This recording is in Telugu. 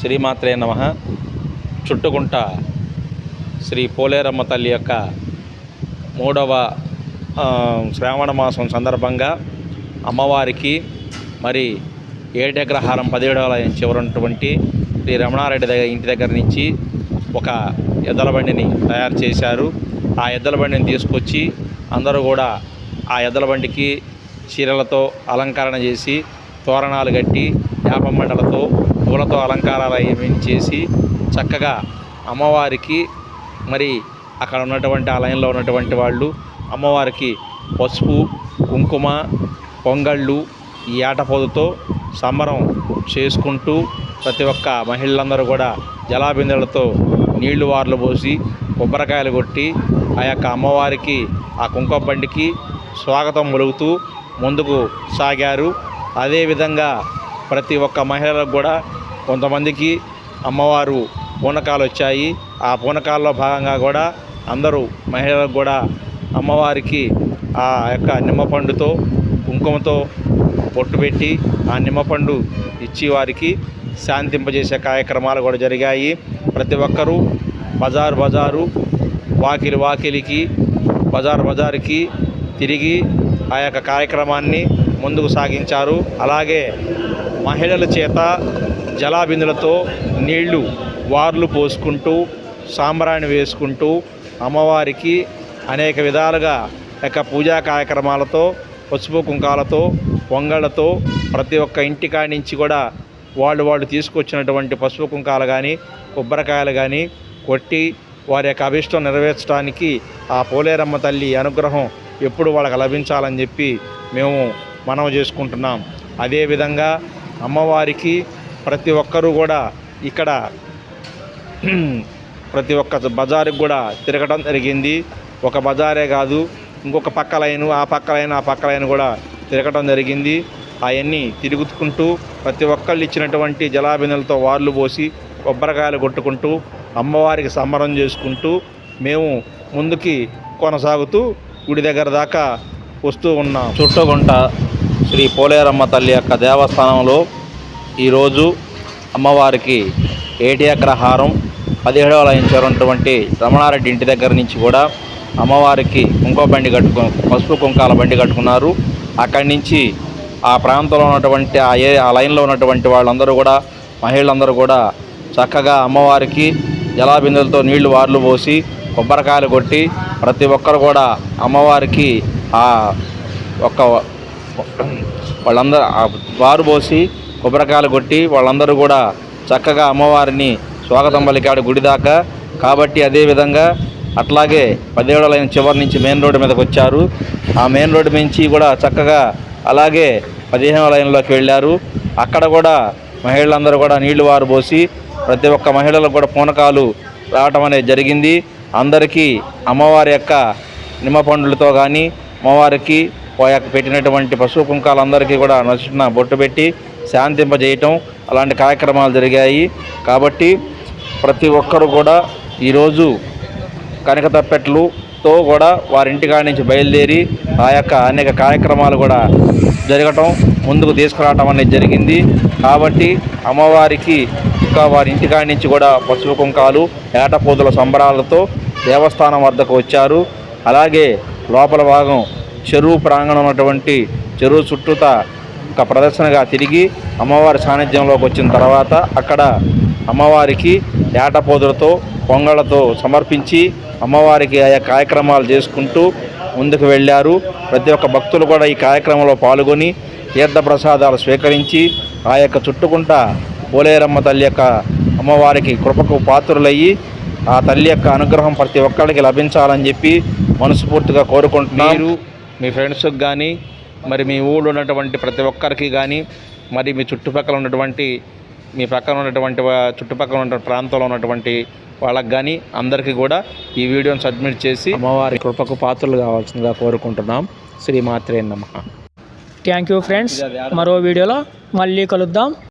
శ్రీమాత్రే నమ. చుట్టుకుంట శ్రీ పోలేరమ్మ తల్లి యొక్క మూడవ శ్రావణ మాసం సందర్భంగా అమ్మవారికి మరి ఏటగ్రహారం పదిహేడవ చివరనటువంటి శ్రీ రమణారెడ్డి దగ్గర ఇంటి దగ్గర నుంచి ఒక ఎద్దల బండిని తయారు చేశారు. ఆ ఎద్దల బండిని తీసుకొచ్చి అందరూ కూడా ఆ ఎద్దల బండికి చీరలతో అలంకరణ చేసి తోరణాలు కట్టి వేప మండలతో పూలతో అలంకారాలు అవి చేసి చక్కగా అమ్మవారికి మరి అక్కడ ఉన్నటువంటి ఆ లైన్లో ఉన్నటువంటి వాళ్ళు అమ్మవారికి పసుపు కుంకుమ పొంగళ్ళు ఈ ఆటపోదుతో సంబరం చేసుకుంటూ ప్రతి ఒక్క మహిళలందరూ కూడా జలాబిందెలతో నీళ్ళు వార్లు పోసి కొబ్బరికాయలు కొట్టి ఆ యొక్క అమ్మవారికి ఆ కుంకుమ బండికి స్వాగతం మొలుగుతూ ముందుకు సాగారు. అదేవిధంగా ప్రతి ఒక్క మహిళలకు కూడా కొంతమందికి అమ్మవారు పూనకాలు వచ్చాయి ఆ పూనకాల్లో భాగంగా కూడా అందరూ మహిళలకు కూడా అమ్మవారికి ఆ యొక్క నిమ్మపండుతో కుంకుమతో పొట్టు పెట్టి ఆ నిమ్మపండు ఇచ్చి వారికి శాంతింపజేసే కార్యక్రమాలు కూడా జరిగాయి. ప్రతి ఒక్కరూ బజారు బజారు వాకిలి వాకిలికి బజార్ బజారుకి తిరిగి ఆ యొక్క కార్యక్రమాన్ని ముందుకు సాగించారు. అలాగే మహిళల చేత జలాబిందులతో నీళ్ళు వార్లు పోసుకుంటూ సాంబ్రాణి వేసుకుంటూ అమ్మవారికి అనేక విధాలుగా యొక్క పూజా కార్యక్రమాలతో పసుపు కుంకాలతో పొంగళ్ళతో ప్రతి ఒక్క ఇంటికాడి నుంచి కూడా వాళ్ళు వాళ్ళు తీసుకొచ్చినటువంటి పసుపు కుంకాలు కానీ కొబ్బరికాయలు కానీ కొట్టి వారి యొక్క అభిష్టం నెరవేర్చడానికి ఆ పోలేరమ్మ తల్లి అనుగ్రహం ఎప్పుడు వాళ్ళకి లభించాలని చెప్పి మేము మనవి చేసుకుంటున్నాం. అదేవిధంగా అమ్మవారికి ప్రతి ఒక్కరూ కూడా ఇక్కడ ప్రతి ఒక్క బజారుకు కూడా తిరగడం జరిగింది. ఒక బజారే కాదు ఇంకొక పక్క లైను ఆ పక్క లైన్ ఆ పక్క లైన్ కూడా తిరగడం జరిగింది. అవన్నీ తిరుగుతుకుంటూ ప్రతి ఒక్కళ్ళు ఇచ్చినటువంటి జలాబిందెలతో వార్లు పోసి కొబ్బరికాయలు కొట్టుకుంటూ అమ్మవారికి సంబరం చేసుకుంటూ మేము ముందుకి కొనసాగుతూ గుడి దగ్గర దాకా వస్తూ ఉన్నాం. చుట్టుగుంట శ్రీ పోలేరమ్మ తల్లి యొక్క దేవస్థానంలో ఈరోజు అమ్మవారికి ఏటి అగ్రహారం పదిహేడవ లైన్ ఉన్నటువంటి రమణారెడ్డి ఇంటి దగ్గర నుంచి కూడా అమ్మవారికి కుంకుమ బండి కట్టుకు పసుపు కుంకాల బండి కట్టుకున్నారు. అక్కడి నుంచి ఆ ప్రాంతంలో ఉన్నటువంటి ఆ ఏ ఆ లైన్లో ఉన్నటువంటి వాళ్ళందరూ కూడా మహిళలందరూ కూడా చక్కగా అమ్మవారికి జలాబిందులతో నీళ్ళు వార్లు పోసి కొబ్బరికాయలు కొట్టి ప్రతి ఒక్కరు కూడా అమ్మవారికి ఆ ఒక్క వాళ్ళందరూ వారు పోసి కొబ్బరికాయలు కొట్టి వాళ్ళందరూ కూడా చక్కగా అమ్మవారిని స్వాగతం పలికాడు గుడి దాకా. కాబట్టి అదేవిధంగా అట్లాగే పదిహేడో లైన్ చివరి నుంచి మెయిన్ రోడ్డు మీదకి వచ్చారు. ఆ మెయిన్ రోడ్డు నుంచి కూడా చక్కగా అలాగే పదిహేను లైన్లోకి వెళ్ళారు. అక్కడ కూడా మహిళలందరూ కూడా నీళ్ళు వారు పోసి ప్రతి ఒక్క మహిళలకు కూడా పూనకాలు రావటం అనేది జరిగింది. అందరికీ అమ్మవారి యొక్క నిమ్మ పండ్లతో కానీ అమ్మవారికి ఆ యొక్క పెట్టినటువంటి పశువు కుంకాలు అందరికీ కూడా నచ్చిన బొట్టు పెట్టి శాంతింపజేయటం అలాంటి కార్యక్రమాలు జరిగాయి. కాబట్టి ప్రతి ఒక్కరు కూడా ఈరోజు కనకతప్పెట్లుతో కూడా వారి ఇంటికాడి నుంచి బయలుదేరి ఆ యొక్క అనేక కార్యక్రమాలు కూడా జరగటం ముందుకు తీసుకురావటం అనేది జరిగింది. కాబట్టి అమ్మవారికి ఇంకా వారి ఇంటికాడి నుంచి కూడా పసుపు కుంకాలు ఏటపోతుల సంబరాలతో దేవస్థానం వద్దకు వచ్చారు. అలాగే లోపల భాగం చెరువు ప్రాంగణం అటువంటి చెరువు చుట్టూత ఒక ప్రదర్శనగా తిరిగి అమ్మవారి సాన్నిధ్యంలోకి వచ్చిన తర్వాత అక్కడ అమ్మవారికి ఏటపోదులతో పొంగళ్ళతో సమర్పించి అమ్మవారికి ఆయా కార్యక్రమాలు చేసుకుంటూ ముందుకు వెళ్ళారు. ప్రతి ఒక్క భక్తులు కూడా ఈ కార్యక్రమంలో పాల్గొని తీర్థ ప్రసాదాలు స్వీకరించి ఆ యొక్క చుట్టుకుంట పోలేరమ్మ తల్లి యొక్క అమ్మవారికి కృపకు పాత్రులయ్యి ఆ తల్లి యొక్క అనుగ్రహం ప్రతి ఒక్కరికి లభించాలని చెప్పి మనస్ఫూర్తిగా కోరుకుంటున్నారు మీ ఫ్రెండ్స్కి కానీ మరి మీ ఊళ్ళో ఉన్నటువంటి ప్రతి ఒక్కరికి కానీ మరి మీ చుట్టుపక్కల ఉన్నటువంటి మీ పక్కన ఉన్నటువంటి చుట్టుపక్కల ఉన్న ప్రాంతంలో ఉన్నటువంటి వాళ్ళకి కానీ అందరికీ కూడా ఈ వీడియోని సబ్మిట్ చేసి అమ్మవారి కృపకు పాత్రలు కావాల్సిందిగా కోరుకుంటున్నాం. శ్రీమాత్రే నమః. థ్యాంక్ యూ ఫ్రెండ్స్ మరో వీడియోలో మళ్ళీ కలుద్దాం.